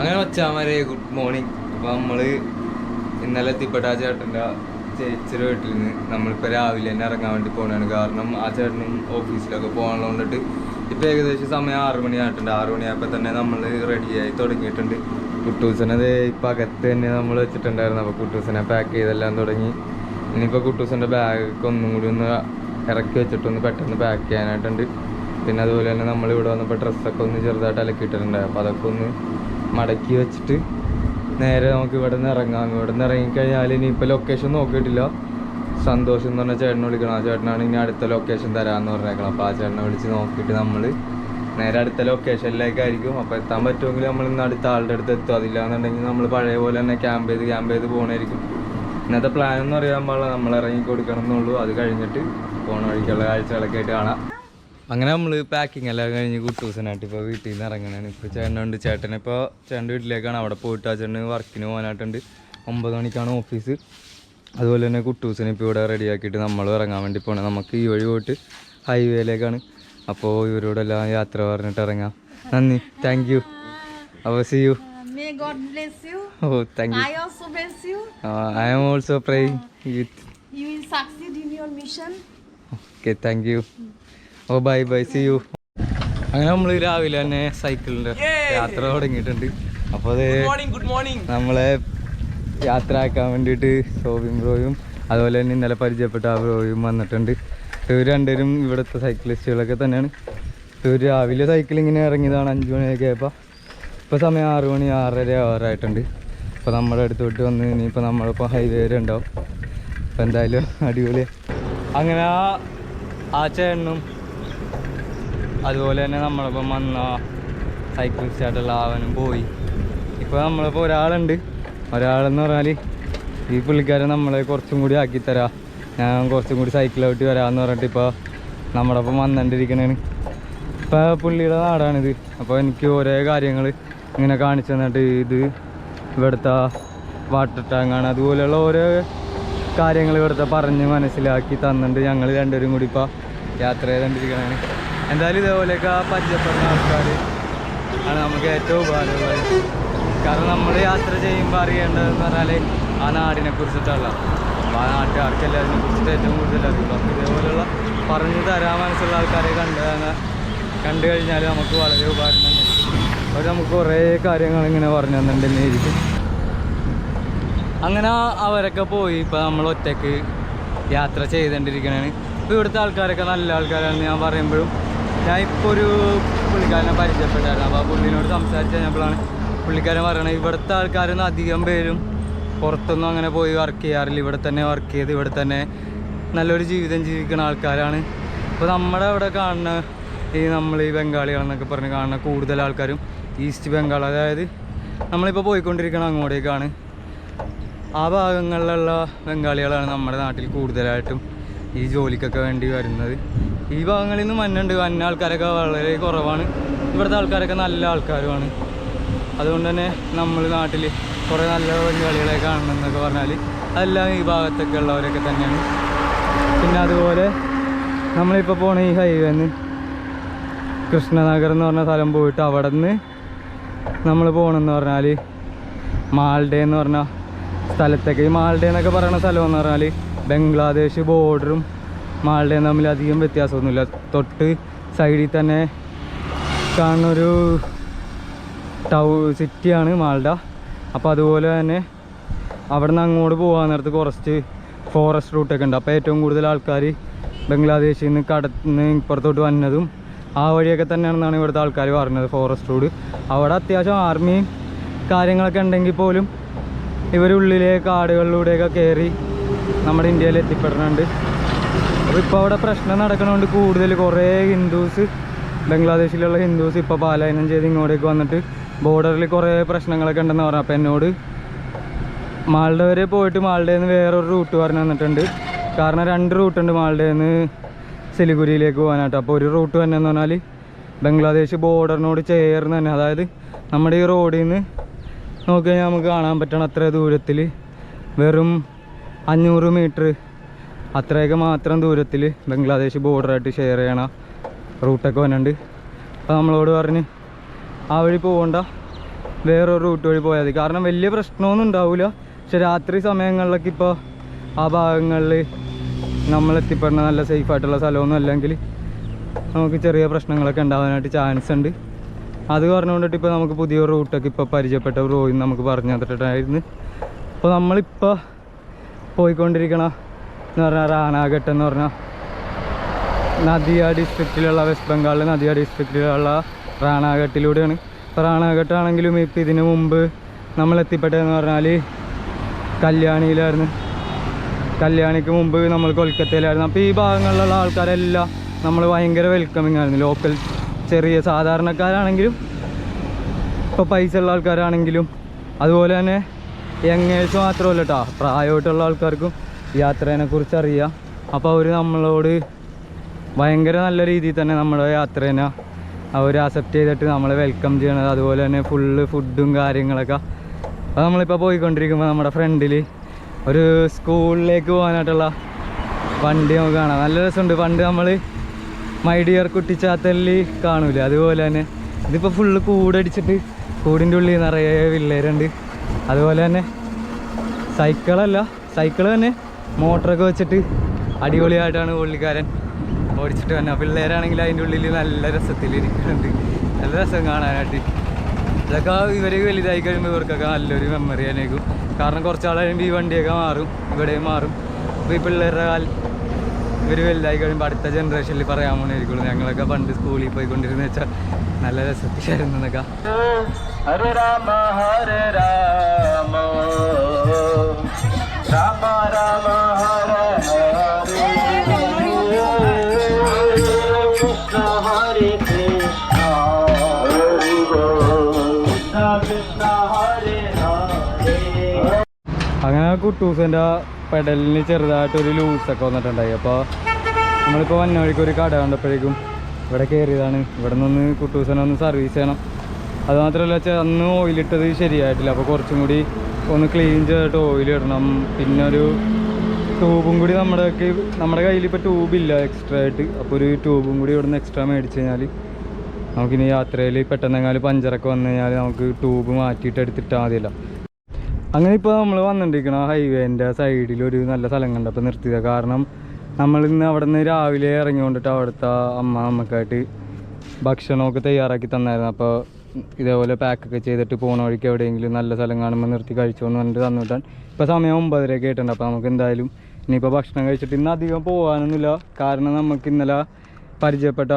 അങ്ങനെ വച്ചാമാരെ good morning അപ്പം നമ്മൾ ഇന്നലെ എത്തിപ്പെട്ട ആ ചേട്ടന്റെ ചേച്ചിയുടെ വീട്ടിൽ നിന്ന് നമ്മളിപ്പോൾ രാവിലെ തന്നെ ഇറങ്ങാൻ വേണ്ടി പോകണാണ് കാരണം ആ ചേട്ടനും ഓഫീസിലൊക്കെ പോകാനുള്ളതുകൊണ്ടിട്ട് ഇപ്പം ഏകദേശം സമയം ആറ് മണിയായിട്ടുണ്ട്. ആറ് മണിയായപ്പോൾ തന്നെ നമ്മൾ റെഡിയായി തുടങ്ങിയിട്ടുണ്ട്. കുട്ടൂസനെ ദേ ഇപ്പം അകത്ത് തന്നെ നമ്മൾ വെച്ചിട്ടുണ്ടായിരുന്നു. അപ്പോൾ കുട്ടൂസനെ പാക്ക് ചെയ്തെല്ലാം തുടങ്ങി. ഇനിയിപ്പോൾ കുട്ടൂസന്റെ ബാഗൊക്കെ ഒന്നും കൂടി ഒന്ന് ഇറക്കി വെച്ചിട്ടൊന്ന് പെട്ടെന്ന് പാക്ക് ചെയ്യാനായിട്ടുണ്ട്. പിന്നെ അതുപോലെ തന്നെ നമ്മൾ ഇവിടെ വന്നപ്പോൾ ഡ്രസ്സൊക്കെ ഒന്ന് ചെറുതായിട്ട് അലക്കിയിട്ടുണ്ടായി അപ്പോൾ അതൊക്കെ ഒന്ന് മടക്കി വെച്ചിട്ട് നേരെ നമുക്ക് ഇവിടെ നിന്ന് ഇറങ്ങാം. ഇവിടെ നിന്ന് ഇറങ്ങിക്കഴിഞ്ഞാൽ ഇനിയിപ്പോൾ ലൊക്കേഷൻ നോക്കിയിട്ടില്ല. സന്തോഷം എന്ന് പറഞ്ഞ ചേട്ടനെ വിളിക്കണം. ആ ചേട്ടനാണ് ഇനി അടുത്ത ലൊക്കേഷൻ തരാമെന്ന് പറഞ്ഞേക്കണം. അപ്പോൾ ആ ചേട്ടനെ വിളിച്ച് നോക്കിയിട്ട് നമ്മൾ നേരെ അടുത്ത ലൊക്കേഷനിലേക്കായിരിക്കും അപ്പോൾ എത്താൻ പറ്റുമെങ്കിൽ നമ്മൾ ഇന്ന് അടുത്ത ആളുടെ അടുത്ത് എത്തും. അതില്ല എന്നുണ്ടെങ്കിൽ നമ്മൾ പഴയ പോലെ തന്നെ ക്യാമ്പ് ചെയ്ത് ക്യാമ്പ് ചെയ്ത് പോകണമായിരിക്കും ഇന്നത്തെ പ്ലാൻ എന്ന് പറയാൻ പാടില്ല. നമ്മൾ ഇറങ്ങി കൊടുക്കണം എന്നുള്ളൂ. അത് കഴിഞ്ഞിട്ട് പോണ വഴിക്കുള്ള കാഴ്ചകളൊക്കെ ആയിട്ട് കാണാം. അങ്ങനെ നമ്മൾ പാക്കിംഗ് എല്ലാം കഴിഞ്ഞ് കുട്ടൂസനായിട്ട് ഇപ്പോൾ വീട്ടിൽ നിന്ന് ഇറങ്ങണാണ് ഇപ്പോൾ ചേട്ടനുണ്ട് ഇപ്പോൾ ചേട്ടന്റെ വീട്ടിലേക്കാണ്. അവിടെ പോയിട്ട് ആ ചേട്ടന് വർക്കിന് പോകാനായിട്ടുണ്ട്. ഒമ്പത് മണിക്കാണ് ഓഫീസ് അതുപോലെ തന്നെ കുട്ടൂസിനെ ഇപ്പോൾ ഇവിടെ റെഡിയാക്കിയിട്ട് നമ്മൾ ഇറങ്ങാൻ വേണ്ടി പോകണം നമുക്ക് ഈ വഴി പോയിട്ട് ഹൈവേയിലേക്കാണ് അപ്പോൾ ഇവരോടെല്ലാം യാത്ര പറഞ്ഞിട്ട് ഇറങ്ങാം. നന്ദി. താങ്ക് യു അപ്പോൾ see you. Oh thank you I am also praying with you succeed in your mission. Okay thank you oh bye bye see you അങ്ങനെ നമ്മൾ രാവിലെ തന്നെ സൈക്കിളിന്റെ യാത്ര തുടങ്ങിയിട്ടുണ്ട്. അപ്പോൾ അത് മോർണിംഗ് നമ്മളെ യാത്ര ആക്കാൻ വേണ്ടിട്ട് സോബിൻ ബ്രോയും അതുപോലെ തന്നെ ഇന്നലെ പരിചയപ്പെട്ട ആ ബ്രോയും വന്നിട്ടുണ്ട്. ഇവർ രണ്ടുപേരും ഇവിടുത്തെ സൈക്ലിസ്റ്റുകളൊക്കെ തന്നെയാണ്. ഇവർ രാവിലെ സൈക്കിൾ ഇങ്ങനെ ഇറങ്ങിയതാണ് അഞ്ച് മണിയൊക്കെ ആയപ്പോൾ ഇപ്പോൾ സമയം ആറ് മണി ആറര ആറായിട്ടുണ്ട്. അപ്പോൾ നമ്മുടെ അടുത്ത് വിട്ട് വന്ന് ഇനിയിപ്പോൾ നമ്മളിപ്പോൾ ഹൈവേ വരെ ഉണ്ടാവും. അപ്പോൾ എന്തായാലും അടിപൊളി അങ്ങനെ ആ ആ ചേട്ടനും അതുപോലെ തന്നെ നമ്മളിപ്പം വന്ന സൈക്കിളിസ്റ്റായിട്ടുള്ള അവനും പോയി. ഇപ്പോൾ നമ്മളിപ്പോൾ ഒരാളുണ്ട്. ഒരാളെന്ന് പറഞ്ഞാൽ ഈ പുള്ളിക്കാരൻ നമ്മളെ കുറച്ചും കൂടി ആക്കി തരാം ഞാൻ കുറച്ചും കൂടി സൈക്കിളോട്ട് വരാമെന്ന് പറഞ്ഞിട്ട് ഇപ്പോൾ നമ്മുടെ ഒപ്പം വന്നുകൊണ്ടിരിക്കണേന് ഇപ്പോൾ പുള്ളിയുടെ നാടാണിത്. അപ്പോൾ എനിക്ക് ഓരോ കാര്യങ്ങൾ ഇങ്ങനെ കാണിച്ചു തന്നിട്ട് ഇത് ഇവിടുത്തെ വാട്ടർ ടാങ്കാണ് അതുപോലെയുള്ള ഓരോ കാര്യങ്ങൾ ഇവിടുത്തെ പറഞ്ഞ് മനസ്സിലാക്കി തന്നിട്ട് ഞങ്ങൾ രണ്ടുപേരും കൂടി ഇപ്പോൾ യാത്ര ചെയ്തുകൊണ്ടിരിക്കുകയാണ് എന്തായാലും ഇതേപോലെയൊക്കെ പരിചയപ്പെടുന്ന ആൾക്കാർ ആണ് നമുക്ക് ഏറ്റവും ഉപകാരമുള്ളത്. കാരണം നമ്മൾ യാത്ര ചെയ്യുമ്പോൾ അറിയേണ്ടതെന്ന് പറഞ്ഞാൽ ആ നാടിനെ കുറിച്ചിട്ടുള്ള അപ്പോൾ ആ നാട്ടുകാർക്ക് എല്ലാതിനെ കുറിച്ചിട്ട് ഏറ്റവും കൂടുതൽ അറിയുള്ളൂ. അപ്പോൾ ഇതേപോലെയുള്ള പറഞ്ഞു തരാൻ മനസ്സുള്ള ആൾക്കാരെ കണ്ട് കണ്ടു കഴിഞ്ഞാൽ നമുക്ക് വളരെ ഉപകാരം തന്നെ. അവർ നമുക്ക് കുറേ കാര്യങ്ങൾ ഇങ്ങനെ പറഞ്ഞു തന്നിട്ടുണ്ടെന്നിരിക്കും അങ്ങനെ അവരൊക്കെ പോയി. ഇപ്പോൾ നമ്മൾ ഒറ്റയ്ക്ക് യാത്ര ചെയ്തുകൊണ്ടിരിക്കണേ ഇപ്പോൾ ഇവിടുത്തെ ആൾക്കാരൊക്കെ നല്ല ആൾക്കാരാണെന്ന് ഞാൻ പറയുമ്പോഴും ഞാൻ ഇപ്പോൾ ഒരു പുള്ളിക്കാരനെ പരിചയപ്പെട്ടായിരുന്നു. അപ്പോൾ ആ പുള്ളിനോട് സംസാരിച്ച് കഴിഞ്ഞപ്പോഴാണ് പുള്ളിക്കാരൻ പറയണത് ഇവിടുത്തെ ആൾക്കാരൊന്നും അധികം പേരും പുറത്തൊന്നും അങ്ങനെ പോയി വർക്ക് ചെയ്യാറില്ല. ഇവിടെ തന്നെ വർക്ക് ചെയ്ത് ഇവിടെ തന്നെ നല്ലൊരു ജീവിതം ജീവിക്കുന്ന ആൾക്കാരാണ്. അപ്പോൾ നമ്മുടെ അവിടെ കാണുന്ന ഈ നമ്മൾ ഈ ബംഗാളികളെന്നൊക്കെ പറഞ്ഞ് കാണുന്ന കൂടുതൽ ആൾക്കാരും ഈസ്റ്റ് ബംഗാൾ അതായത് നമ്മളിപ്പോൾ പോയിക്കൊണ്ടിരിക്കണം അങ്ങോട്ടേക്കാണ്. ആ ഭാഗങ്ങളിലുള്ള ബംഗാളികളാണ് നമ്മുടെ നാട്ടിൽ കൂടുതലായിട്ടും ഈ ജോലിക്കൊക്കെ വേണ്ടി വരുന്നത്. ഈ ഭാഗങ്ങളിൽ നിന്ന് മഞ്ഞുണ്ട്. മഞ്ഞ ആൾക്കാരൊക്കെ വളരെ കുറവാണ്. ഇവിടുത്തെ ആൾക്കാരൊക്കെ നല്ല ആൾക്കാരുമാണ്. അതുകൊണ്ട് തന്നെ നമ്മൾ നാട്ടിൽ കുറേ നല്ല ബംഗാളികളെ കാണണം എന്നൊക്കെ പറഞ്ഞാൽ അതെല്ലാം ഈ ഭാഗത്തൊക്കെ ഉള്ളവരൊക്കെ തന്നെയാണ്. പിന്നെ അതുപോലെ നമ്മളിപ്പോൾ പോണ ഈ ഹൈവേന്ന് കൃഷ്ണനഗർ എന്ന് പറഞ്ഞ സ്ഥലം പോയിട്ട് അവിടെ നിന്ന് നമ്മൾ പോകണമെന്ന് പറഞ്ഞാൽ മാൾഡേ എന്ന് പറഞ്ഞ സ്ഥലത്തേക്ക്. ഈ മാൾഡേ എന്നൊക്കെ പറയുന്ന സ്ഥലം എന്ന് പറഞ്ഞാൽ ബംഗ്ലാദേശ് ബോർഡറും മാൾഡേയും തമ്മിൽ അധികം വ്യത്യാസമൊന്നുമില്ല. തൊട്ട് സൈഡിൽ തന്നെ കാണുന്നൊരു ടൗ സിറ്റിയാണ് മാൾഡ. അപ്പോൾ അതുപോലെ തന്നെ അവിടെ നിന്ന് അങ്ങോട്ട് പോകാൻ നേരത്ത് കുറച്ച് ഫോറസ്റ്റ് റൂട്ടൊക്കെ ഉണ്ട്. അപ്പോൾ ഏറ്റവും കൂടുതൽ ആൾക്കാർ ബംഗ്ലാദേശിൽ നിന്ന് കടന്ന് ഇപ്പുറത്തോട്ട് വന്നതും ആ വഴിയൊക്കെ തന്നെയാണെന്നാണ് ഇവിടുത്തെ ആൾക്കാർ പറഞ്ഞത് ഫോറസ്റ്റ് റോഡ് അവിടെ അത്യാവശ്യം ആർമിയും കാര്യങ്ങളൊക്കെ ഉണ്ടെങ്കിൽ പോലും ഇവരുള്ളിലെ കാടുകളിലൂടെയൊക്കെ കയറി നമ്മുടെ ഇന്ത്യയിൽ എത്തിപ്പെടുന്നുണ്ട് അപ്പോൾ ഇപ്പോൾ അവിടെ പ്രശ്നം നടക്കണതുകൊണ്ട് കൂടുതൽ കുറേ ഹിന്ദുസ് ബംഗ്ലാദേശിലുള്ള ഹിന്ദുസ് ഇപ്പോൾ പാലായനം ചെയ്ത് ഇങ്ങോട്ടേക്ക് വന്നിട്ട് ബോർഡറിൽ കുറേ പ്രശ്നങ്ങളൊക്കെ ഉണ്ടെന്ന് പറഞ്ഞു. അപ്പോൾ എന്നോട് മാൾഡ വരെ പോയിട്ട് മാൾഡയിൽ നിന്ന് വേറൊരു റൂട്ട് പറഞ്ഞു തന്നിട്ടുണ്ട്. കാരണം രണ്ട് റൂട്ടുണ്ട് മാൾഡയിൽ നിന്ന് സിലിഗുരിയിലേക്ക് പോകാനായിട്ട്. അപ്പോൾ ഒരു റൂട്ട് തന്നെ എന്ന് പറഞ്ഞാൽ ബംഗ്ലാദേശ് ബോർഡറിനോട് ചേർന്ന് തന്നെ. അതായത് നമ്മുടെ ഈ റോഡിൽ നിന്ന് നോക്കി കഴിഞ്ഞാൽ നമുക്ക് കാണാൻ പറ്റണം അത്ര ദൂരത്തിൽ വെറും അഞ്ഞൂറ് മീറ്റർ അത്രയൊക്കെ മാത്രം ദൂരത്തിൽ ബംഗ്ലാദേശ് ബോർഡറായിട്ട് ഷെയർ ചെയ്യണ റൂട്ടൊക്കെ വന്നിട്ടുണ്ട്. അപ്പോൾ നമ്മളോട് പറഞ്ഞ് ആ വഴി പോകണ്ട വേറൊരു റൂട്ട് വഴി പോയാൽ മതി. കാരണം വലിയ പ്രശ്നമൊന്നും ഉണ്ടാവില്ല പക്ഷെ രാത്രി സമയങ്ങളിലൊക്കെ ഇപ്പോൾ ആ ഭാഗങ്ങളിൽ നമ്മൾ എത്തിപ്പെടുന്ന നല്ല സേഫ് ആയിട്ടുള്ള സ്ഥലമൊന്നും അല്ലെങ്കിൽ നമുക്ക് ചെറിയ പ്രശ്നങ്ങളൊക്കെ ഉണ്ടാവാനായിട്ട് ചാൻസ് ഉണ്ട്. അത് പറഞ്ഞുകൊണ്ടിട്ട് ഇപ്പോൾ നമുക്ക് പുതിയ റൂട്ടൊക്കെ ഇപ്പോൾ പരിചയപ്പെട്ട റോയിൽ നമുക്ക് പറഞ്ഞു തന്നിട്ടുണ്ടായിരുന്നു. അപ്പോൾ നമ്മളിപ്പോൾ പോയിക്കൊണ്ടിരിക്കണ എന്ന് പറഞ്ഞാൽ റാണാഘട്ട് എന്ന് പറഞ്ഞാൽ നദിയ ഡിസ്ട്രിക്റ്റിലുള്ള വെസ്റ്റ് ബംഗാളിലെ നദിയ ഡിസ്ട്രിക്റ്റിലുള്ള റാണാഘട്ടിലൂടെയാണ്. ഇപ്പോൾ റാണാഘട്ടാണെങ്കിലും ഇപ്പം ഇതിന് മുമ്പ് നമ്മൾ എത്തിപ്പെട്ടതെന്ന് പറഞ്ഞാൽ കല്യാണിയിലായിരുന്നു. കല്യാണിക്ക് മുമ്പ് നമ്മൾ കൊൽക്കത്തയിലായിരുന്നു. അപ്പോൾ ഈ ഭാഗങ്ങളിലുള്ള ആൾക്കാരെല്ലാം നമ്മൾ ഭയങ്കര വെൽക്കമിങ് ആയിരുന്നു. ലോക്കൽ ചെറിയ സാധാരണക്കാരാണെങ്കിലും ഇപ്പോൾ പൈസ ഉള്ള ആൾക്കാരാണെങ്കിലും അതുപോലെ തന്നെ യങ്ങേഴ്സ് മാത്രമല്ല കേട്ടോ പ്രായമായിട്ടുള്ള ആൾക്കാർക്കും യാത്രേനെ കുറിച്ച് അറിയാം. അപ്പോൾ അവർ നമ്മളോട് ഭയങ്കര നല്ല രീതിയിൽ തന്നെ നമ്മുടെ യാത്രേനെ അവർ അക്സെപ്റ്റ് ചെയ്തിട്ട് നമ്മളെ വെൽക്കം ചെയ്യണത്. അതുപോലെ തന്നെ ഫുള്ള് ഫുഡും കാര്യങ്ങളൊക്കെ. അപ്പോൾ നമ്മളിപ്പോൾ പോയിക്കൊണ്ടിരിക്കുമ്പോൾ നമ്മുടെ ഫ്രണ്ടിൽ ഒരു സ്കൂളിലേക്ക് പോകാനായിട്ടുള്ള വണ്ടി നമുക്ക് കാണാം. നല്ല രസമുണ്ട്. പണ്ട് നമ്മൾ മൈ ഡിയർ കുട്ടിച്ചാത്തലിൽ കാണൂലേ? അതുപോലെ തന്നെ ഇതിപ്പോൾ ഫുള്ള് കൂടടിച്ചിട്ട് കൂടിന്റെ ഉള്ളിൽ നിറയെ പിള്ളേരുണ്ട്. അതുപോലെ തന്നെ സൈക്കിളല്ല സൈക്കിൾ തന്നെ. മോട്ടറൊക്കെ വെച്ചിട്ട് അടിപൊളിയായിട്ടാണ് പുള്ളിക്കാരൻ ഓടിച്ചിട്ട് തന്നെ പിള്ളേരാണെങ്കിൽ അതിന്റെ ഉള്ളിൽ നല്ല രസത്തിൽ ഇരിക്കുന്നുണ്ട്. നല്ല രസം കാണാനായിട്ട്. ഇതൊക്കെ ഇവർ വലുതായി കഴിയുമ്പോൾ ഇവർക്കൊക്കെ നല്ലൊരു മെമ്മറി ആയിരിക്കും. കാരണം കുറച്ചാൾ കഴിയുമ്പോൾ ഈ വണ്ടിയൊക്കെ മാറും ഇവിടെയും മാറും. അപ്പോൾ ഈ പിള്ളേരുടെ കാലം ഇവർ വലുതായി കഴിയുമ്പോൾ അടുത്ത ജനറേഷനിൽ പറയാൻ പോണായിരിക്കുള്ളൂ ഞങ്ങളൊക്കെ പണ്ട് സ്കൂളിൽ പോയിക്കൊണ്ടിരുന്ന വെച്ചാൽ നല്ല രസത്തിലായിരുന്നു എന്നൊക്കെ. ഹരേ രാമ ഹരേ രാമ. രാമ രാമ ഹര ഹരേ. കൃഷ്ണ ഹരേ കൃഷ്ണ. ഹരി കൃഷ്ണ കൃഷ്ണ ഹരേ ഹരേ. അങ്ങനെ കുട്ടൂസിന്റെ പെടലിന് ചെറുതായിട്ടൊരു ലൂസൊക്കെ വന്നിട്ടുണ്ടായി. അപ്പോൾ നമ്മളിപ്പോൾ വന്ന വഴിക്ക് ഒരു കട കണ്ടപ്പോഴേക്കും ഇവിടെ കയറിയതാണ്. ഇവിടെ നിന്ന് കുട്ടൂസനെ ഒന്ന് സർവീസ് ചെയ്യണം. അത് മാത്രമല്ല വെച്ചാൽ അന്ന് ഓയിലിട്ടത് ശരിയായിട്ടില്ല. അപ്പോൾ കുറച്ചും കൂടി ഒന്ന് ക്ലീൻ ചെയ്തിട്ട് ഓയിലിടണം പിന്നെ ഒരു ട്യൂബും കൂടി നമ്മുടെ നമ്മുടെ കയ്യിൽ ഇപ്പോൾ ട്യൂബില്ല എക്സ്ട്രാ ആയിട്ട്. അപ്പോൾ ഒരു ട്യൂബും കൂടി ഇവിടുന്ന് എക്സ്ട്രാ മേടിച്ച് കഴിഞ്ഞാൽ നമുക്കിനി യാത്രയിൽ പെട്ടെന്നെങ്ങാനും പഞ്ചറൊക്കെ വന്നു കഴിഞ്ഞാൽ നമുക്ക് ട്യൂബ് മാറ്റിയിട്ട് എടുത്തിട്ടാൽ മതിയല്ല. അങ്ങനെ ഇപ്പോൾ നമ്മൾ വന്നിട്ടിരിക്കണം ഹൈവേന്റെ സൈഡിൽ ഒരു നല്ല സ്ഥലം കണ്ടപ്പോൾ നിർത്തിയത്. കാരണം നമ്മൾ ഇന്ന് അവിടെ നിന്ന് രാവിലെ ഇറങ്ങിക്കൊണ്ടിട്ട് അവിടുത്തെ അമ്മ നമുക്കായിട്ട് ഭക്ഷണമൊക്കെ തയ്യാറാക്കി തന്നായിരുന്നു. അപ്പോൾ ഇതേപോലെ പാക്കൊക്കെ ചെയ്തിട്ട് പോണ വഴിക്ക് എവിടെയെങ്കിലും നല്ല സ്ഥലം കാണുമ്പോൾ നിർത്തി കഴിച്ചു എന്ന് പറഞ്ഞിട്ട് തന്നിട്ടാണ്. ഇപ്പോൾ സമയം ഒമ്പതരയൊക്കെ ആയിട്ടുണ്ട്. അപ്പോൾ നമുക്ക് എന്തായാലും ഇനിയിപ്പോൾ ഭക്ഷണം കഴിച്ചിട്ട് ഇന്ന് അധികം പോകാനൊന്നുമില്ല കാരണം നമുക്ക് ഇന്നലെ പരിചയപ്പെട്ട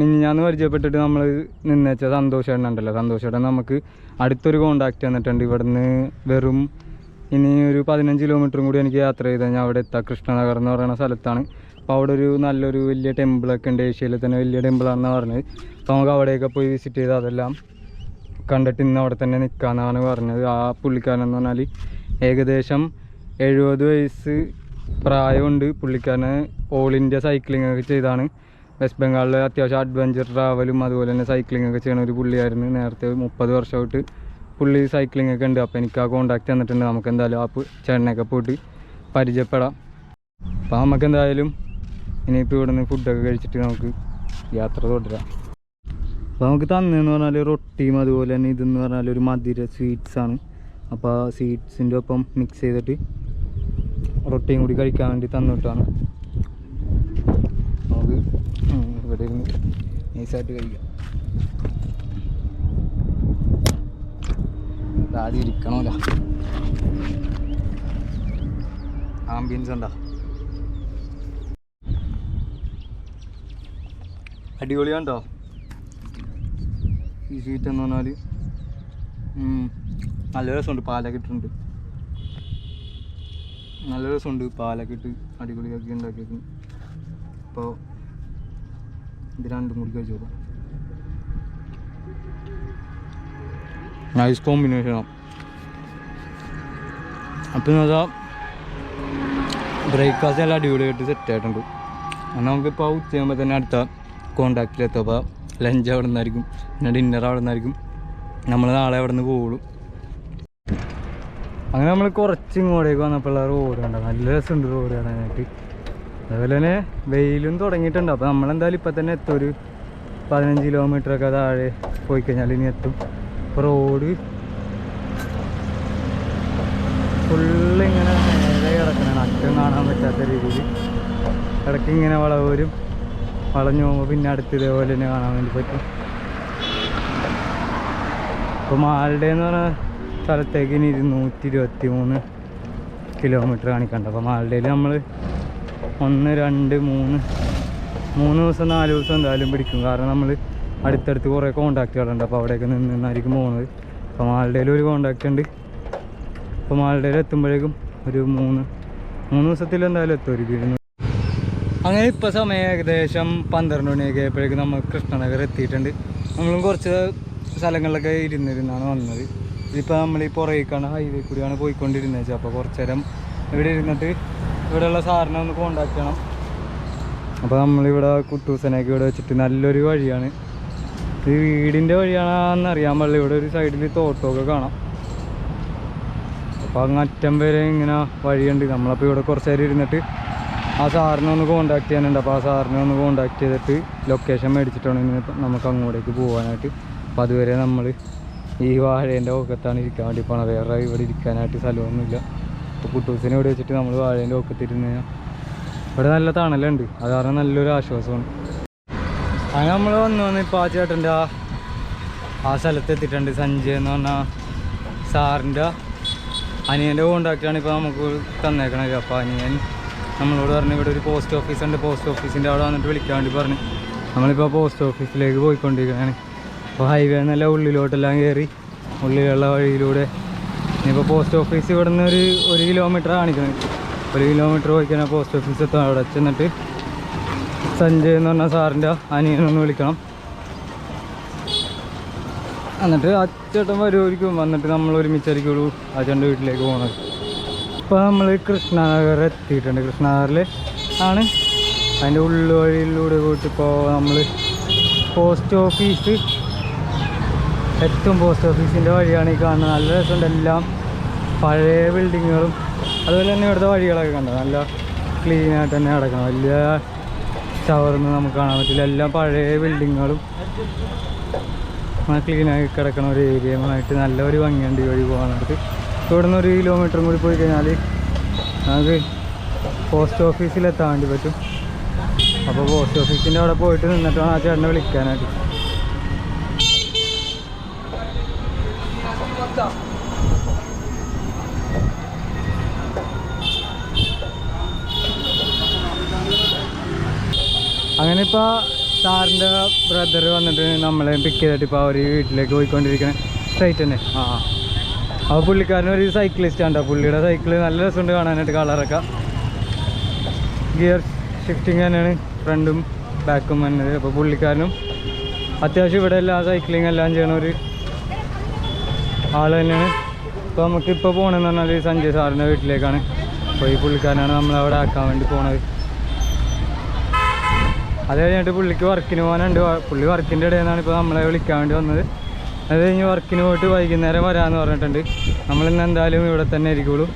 മിനിഞ്ഞാന്ന് പരിചയപ്പെട്ടിട്ട് നമ്മൾ നിന്നേച്ച സന്തോഷേട്ടൻ ഉണ്ടല്ലോ. സന്തോഷേട്ടൻ നമുക്ക് അടുത്തൊരു കോണ്ടാക്റ്റ് തന്നിട്ടുണ്ട്. ഇവിടുന്ന് വെറും ഇനി ഒരു പതിനഞ്ച് കിലോമീറ്ററും കൂടി എനിക്ക് യാത്ര ചെയ്ത് കഴിഞ്ഞാൽ അവിടെ എത്താം. കൃഷ്ണനഗർ എന്ന് പറയുന്ന സ്ഥലത്താണ്. അപ്പോൾ അവിടെ ഒരു നല്ലൊരു വലിയ ടെമ്പിളൊക്കെ ഉണ്ട്. ഏഷ്യയിലെ തന്നെ വലിയ ടെമ്പിളാണെന്ന് പറഞ്ഞത്. അപ്പോൾ നമുക്ക് അവിടെയൊക്കെ പോയി വിസിറ്റ് ചെയ്ത് അതെല്ലാം കണ്ടിട്ട് ഇന്ന് അവിടെ തന്നെ നിൽക്കാമെന്നാണ് പറഞ്ഞത്. ആ പുള്ളിക്കാരൻ എന്ന് പറഞ്ഞാൽ ഏകദേശം എഴുപത് വയസ്സ് പ്രായമുണ്ട്. പുള്ളിക്കാരന് ഓൾ ഇന്ത്യ സൈക്ലിംഗ് ഒക്കെ ചെയ്താണ്. വെസ്റ്റ് ബംഗാളിൽ അത്യാവശ്യം അഡ്വഞ്ചർ ട്രാവലും അതുപോലെ തന്നെ സൈക്ലിംഗ് ഒക്കെ ചെയ്യണ ഒരു പുള്ളിയായിരുന്നു. നേരത്തെ മുപ്പത് വർഷമായിട്ട് പുള്ളി സൈക്ലിംഗ് ഒക്കെ ഉണ്ട്. അപ്പോൾ എനിക്ക് ആ കോണ്ടാക്ട് തന്നിട്ടുണ്ട്. നമുക്ക് എന്തായാലും ആ ചേട്ടനൊക്കെ പോയിട്ട് പരിചയപ്പെടാം. അപ്പോൾ നമുക്ക് എന്തായാലും ഇനിയിപ്പോൾ ഇവിടെ നിന്ന് ഫുഡൊക്കെ കഴിച്ചിട്ട് നമുക്ക് യാത്ര തുടരാം. അപ്പോൾ നമുക്ക് തന്നെന്ന് പറഞ്ഞാൽ റൊട്ടിയും അതുപോലെ തന്നെ ഇതെന്ന് പറഞ്ഞാൽ ഒരു മധുര സ്വീറ്റ്സ് ആണ്. അപ്പോൾ ആ സ്വീറ്റ്സിന്റെ ഒപ്പം മിക്സ് ചെയ്തിട്ട് റൊട്ടിയും കൂടി കഴിക്കാൻ വേണ്ടി തന്നിട്ടാണ്. നമുക്ക് ഇവിടെ ഇരുന്ന് നൈസായിട്ട് കഴിക്കാം. ആദ്യം ഇരിക്കണമല്ല ആംബിയൻസ് ഉണ്ടോ അടിപൊളിയാണ്ടോ ഈ സീറ്റ് എന്ന് പറഞ്ഞാൽ നല്ല രസമുണ്ട് പാലൊക്കെ ഇട്ടിട്ടുണ്ട്. നല്ല രസമുണ്ട് പാലൊക്കെ ഇട്ട് അടിപൊളിയാക്കി ഉണ്ടാക്കിയത് അപ്പോൾ ഇത് രണ്ടും കൂടി കഴിച്ചു നൈസ് കോമ്പിനേഷനാണ് അപ്പം എന്ന് വെച്ചാൽ ബ്രേക്ക്ഫാസ്റ്റ് എല്ലാം അടിപൊളിയായിട്ട് സെറ്റ് ആയിട്ടുണ്ട്. എന്നാൽ നമുക്കിപ്പോൾ ഉച്ചയാകുമ്പോൾ തന്നെ അടുത്ത കോണ്ടാക്റ്റിലെത്തും അപ്പോൾ ലഞ്ച് അവിടെ നിന്നായിരിക്കും പിന്നെ ഡിന്നർ അവിടെ നിന്നായിരിക്കും നമ്മൾ നാളെ അവിടെ നിന്ന് പോകുള്ളൂ അങ്ങനെ നമ്മൾ കുറച്ച് ഇങ്ങോട്ടേക്ക് വന്നപ്പോൾ റോഡ് കണ്ടോ? നല്ല രസമുണ്ട് റോഡ് കാണാനായിട്ട്. അതുപോലെ തന്നെ വെയിലും തുടങ്ങിയിട്ടുണ്ട്. അപ്പോൾ നമ്മളെന്തായാലും ഇപ്പം തന്നെ എത്തും. ഒരു പതിനഞ്ച് കിലോമീറ്ററൊക്കെ താഴെ പോയി കഴിഞ്ഞാൽ ഇനി എത്തും. റോഡ്. ഫുള്ള് ഇങ്ങനെ നേരെ കിടക്കണാണ് അറ്റം കാണാൻ പറ്റാത്ത രീതിയിൽ ഇടയ്ക്ക് ഇങ്ങനെ വളവരും വളഞ്ഞു പോകുമ്പോൾ പിന്നെ അടുത്ത് ഇതേപോലെ തന്നെ കാണാൻ വേണ്ടി പറ്റും. ഇപ്പോൾ മാൽഡേ എന്ന് പറഞ്ഞ സ്ഥലത്തേക്ക് ഇനി ഇരുന്നൂറ്റി ഇരുപത്തി മൂന്ന് കിലോമീറ്റർ കാണിക്കണ്ട. അപ്പോൾ മാൽഡയിൽ നമ്മൾ ഒന്ന് രണ്ട് മൂന്ന്. മൂന്ന് ദിവസം നാല് ദിവസം എന്തായാലും പിടിക്കും. കാരണം നമ്മൾ അടുത്തടുത്ത് കുറേ കോണ്ടാക്റ്റുകളുണ്ട്. അപ്പോൾ അവിടെയൊക്കെ നിന്ന് നിന്നായിരിക്കും പോകുന്നത്. അപ്പോൾ മാൽഡേയിൽ ഒരു കോണ്ടാക്റ്റ് ഉണ്ട്. അപ്പോൾ മാൽഡേയിൽ എത്തുമ്പോഴേക്കും ഒരു മൂന്ന് മൂന്ന് ദിവസത്തിൽ എന്തായാലും എത്തും ഒരു ഇരുന്ന് അങ്ങനെ ഇപ്പോൾ സമയം ഏകദേശം പന്ത്രണ്ട് മണിയൊക്കെ ആയപ്പോഴേക്കും നമ്മൾ കൃഷ്ണനഗർ എത്തിയിട്ടുണ്ട്. നമ്മളും കുറച്ച് സ്ഥലങ്ങളിലൊക്കെ ഇരുന്നിരുന്നാണ് വന്നത്. ഇതിപ്പോൾ നമ്മൾ ഈ പുറകേക്കാണ് ഹൈവേ കൂടിയാണ് പോയിക്കൊണ്ടിരുന്നത്. വെച്ചാൽ അപ്പോൾ കുറച്ച് നേരം ഇവിടെ ഇരുന്നിട്ട് ഇവിടെയുള്ള സാറിനെ ഒന്ന് കോണ്ടാക്ട് ചെയ്യണം. അപ്പോൾ നമ്മളിവിടെ കുട്ടൂസനൊക്കെ ഇവിടെ വെച്ചിട്ട് നല്ലൊരു വഴിയാണ്. ഇത് വീടിന്റെ വഴിയാണെന്ന് അറിയാൻ പാടില്ല. ഇവിടെ ഒരു സൈഡിൽ തോട്ടമൊക്കെ കാണാം. അപ്പോൾ അങ്ങ് അറ്റം വരെ ഇങ്ങനെ വഴിയുണ്ട്. നമ്മളപ്പോൾ ഇവിടെ കുറച്ച് നേരം ഇരുന്നിട്ട് ആ സാറിനെ ഒന്ന് കോണ്ടാക്ട് ചെയ്യാനുണ്ട്. അപ്പോൾ ആ സാറിനെ ഒന്ന് കോണ്ടാക്ട് ചെയ്തിട്ട് ലൊക്കേഷൻ മേടിച്ചിട്ടാണ് ഇനി നമുക്ക് അങ്ങോട്ടേക്ക് പോകാനായിട്ട് അപ്പോൾ അതുവരെ നമ്മൾ ഈ വാഴേന്റെ ഒക്കത്താണ് ഇരിക്കാൻ വേണ്ടി പോകണം വേറെ ഇവിടെ ഇരിക്കാനായിട്ട് സ്ഥലമൊന്നുമില്ല. അപ്പോൾ കുട്ടൂസിനെ ഇവിടെ വെച്ചിട്ട് നമ്മൾ വാഴേന്റെ ഒക്കത്തിരുന്ന് ഇവിടെ നല്ല തണലുണ്ട്. അത് കാരണം നല്ലൊരു ആശ്വാസമാണ്. അങ്ങനെ നമ്മൾ വന്നു വന്ന് ഇപ്പോൾ ആ ചേട്ടന്റെ ആ ആ സ്ഥലത്ത് എത്തിയിട്ടുണ്ട് സഞ്ജയ് എന്ന് പറഞ്ഞ സാറിന്റെ അനിയന്റെ കോണ്ടാക്റ്റാണ് ഇപ്പോൾ നമുക്ക് തന്നേക്കണത്. അപ്പോൾ അനിയൻ നമ്മളോട് പറഞ്ഞു ഇവിടെ ഒരു പോസ്റ്റ് ഓഫീസ് ഉണ്ട്. പോസ്റ്റ് ഓഫീസിന്റെ അവിടെ വന്നിട്ട് വിളിക്കാൻ വേണ്ടി പറഞ്ഞു. നമ്മളിപ്പോൾ പോസ്റ്റ് ഓഫീസിലേക്ക് പോയിക്കൊണ്ടിരിക്കുകയാണ്. അപ്പോൾ ഹൈവേ നല്ല ഉള്ളിലോട്ടെല്ലാം കയറി ഉള്ളിലുള്ള വഴിയിലൂടെ ഇനിയിപ്പോൾ പോസ്റ്റ് ഓഫീസ് ഇവിടെ നിന്ന് ഒരു ഒരു കിലോമീറ്റർ കാണിക്കുന്നത്. ഒരു കിലോമീറ്റർ പോയി പോസ്റ്റ് ഓഫീസ് എത്താം. അവിടെ ചെന്നിട്ട് സഞ്ജയ് എന്ന് പറഞ്ഞ സാറിന്റെ അനിയനൊന്ന് വിളിക്കണം. എന്നിട്ട് അച്ചേട്ടൻ വരുമായിരിക്കും വന്നിട്ട് നമ്മൾ ഒരുമിച്ചായിരിക്കുള്ളൂ അച്ഛന്റെ വീട്ടിലേക്ക് പോകുന്നത്. ഇപ്പോൾ നമ്മൾ കൃഷ്ണനഗർ എത്തിയിട്ടുണ്ട്. കൃഷ്ണനഗറിൽ ആണ്. അതിന്റെ ഉള്ളുവഴിയിലൂടെ പോയിട്ട് ഇപ്പോൾ നമ്മൾ പോസ്റ്റ് ഓഫീസ് എത്തും പോസ്റ്റ് ഓഫീസിന്റെ വഴിയാണ് ഈ കാണുന്നത്. നല്ല രസമുണ്ട് എല്ലാം. പഴയ ബിൽഡിങ്ങുകളും അതുപോലെ തന്നെ ഇവിടുത്തെ വഴികളൊക്കെ കണ്ടത്. നല്ല ക്ലീനായിട്ട് തന്നെ കിടക്കണം വലിയ ചവർന്ന് നമുക്ക് കാണാൻ പറ്റില്ല. എല്ലാം പഴയ ബിൽഡിങ്ങുകളും ക്ലീനായി കിടക്കണ ഒരു ഏരിയയുമായിട്ട് നല്ല ഒരു ഭംഗിയുണ്ട് ഈ വഴി പോകാനായിട്ട്. ഇവിടെ നിന്ന് ഒരു കിലോമീറ്ററും കൂടി പോയി കഴിഞ്ഞാൽ നമുക്ക് പോസ്റ്റ് ഓഫീസിലെത്താൻ വേണ്ടി പറ്റും. അപ്പോൾ പോസ്റ്റ് ഓഫീസിന്റെ അവിടെ പോയിട്ട് നിന്നിട്ട് വേണം ആ ചേട്ടനെ വിളിക്കാനായിട്ട്. അങ്ങനെ ഇപ്പോൾ സാറിന്റെ ബ്രദർ വന്നിട്ട് നമ്മളെ പിക്ക് ചെയ്തിട്ട് ഇപ്പോൾ അവർ വീട്ടിലേക്ക് പോയിക്കൊണ്ടിരിക്കണ. സ്ട്രൈറ്റ് തന്നെ. ആ. അപ്പോൾ പുള്ളിക്കാരൻ ഒരു സൈക്ലിസ്റ്റ് ആണ് പുള്ളിയുടെ സൈക്കിൾ നല്ല രസമുണ്ട് കാണാനായിട്ട് കളറൊക്കെ ഗിയർ ഷിഫ്റ്റിംഗ് തന്നെയാണ് ഫ്രണ്ടും ബാക്കും വന്നത് അപ്പോൾ പുള്ളിക്കാരനും അത്യാവശ്യം ഇവിടെ എല്ലാ സൈക്ലിംഗ് എല്ലാം ചെയ്യണ ഒരു ആൾ തന്നെയാണ്. അപ്പൊ നമുക്ക് ഇപ്പൊ പോകണമെന്ന് പറഞ്ഞാൽ സഞ്ജയ് സാറിന്റെ വീട്ടിലേക്കാണ്. അപ്പോൾ ഈ പുള്ളിക്കാരനാണ് നമ്മളവിടെ ആക്കാൻ വേണ്ടി പോണത്. അത് കഴിഞ്ഞിട്ട് പുള്ളിക്ക് വർക്കിന് പോകാനുണ്ട്. പുള്ളി വർക്കിന്റെ ഇടയിൽ നിന്നാണ് ഇപ്പോൾ നമ്മളെ വിളിക്കാൻ വേണ്ടി വന്നത്. അത് കഴിഞ്ഞ് വർക്കിന് പോയിട്ട് വൈകുന്നേരം വരാമെന്ന് പറഞ്ഞിട്ടുണ്ട്. നമ്മളിന്ന് എന്തായാലും ഇവിടെ തന്നെ ആയിരിക്കുള്ളൂ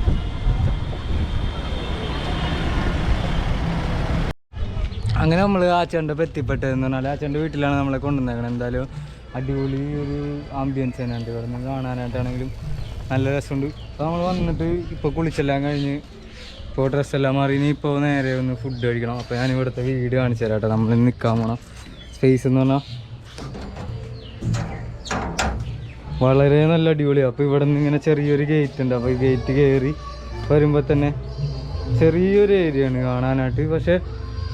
അങ്ങനെ നമ്മൾ ആച്ചന്റെ എത്തിപ്പെട്ടത് എത്തിപ്പെട്ടതെന്ന് പറഞ്ഞാൽ ആച്ചേന്റെ വീട്ടിലാണ് നമ്മളെ കൊണ്ടുവന്നേക്കണത്. എന്തായാലും അടിപൊളി ഒരു ആംബിയൻസ് തന്നെയുണ്ട് ഇവിടെ നിന്ന് കാണാനായിട്ടാണെങ്കിലും നല്ല രസമുണ്ട്. അപ്പോൾ നമ്മൾ വന്നിട്ട് ഇപ്പോൾ കുളിച്ചെല്ലാം കഴിഞ്ഞ് ഇപ്പോൾ ഡ്രസ്സെല്ലാം മാറി. ഇനി ഇപ്പോൾ നേരെ ഒന്ന് ഫുഡ് കഴിക്കണം. അപ്പോൾ ഞാൻ ഇവിടുത്തെ വീട് കാണിച്ചു തരാം കേട്ടോ. നമ്മൾ നിൽക്കാൻ പോണം. സ്പേസ് എന്ന് പറഞ്ഞാൽ വളരെ നല്ല അടിപൊളിയാണ് അപ്പോൾ ഇവിടെ നിന്ന് ഇങ്ങനെ ചെറിയൊരു ഗേറ്റ് ഉണ്ട്. അപ്പോൾ ഈ ഗേറ്റ് കയറി വരുമ്പോൾ തന്നെ ചെറിയൊരു ഏരിയ ആണ് കാണാനായിട്ട്. പക്ഷേ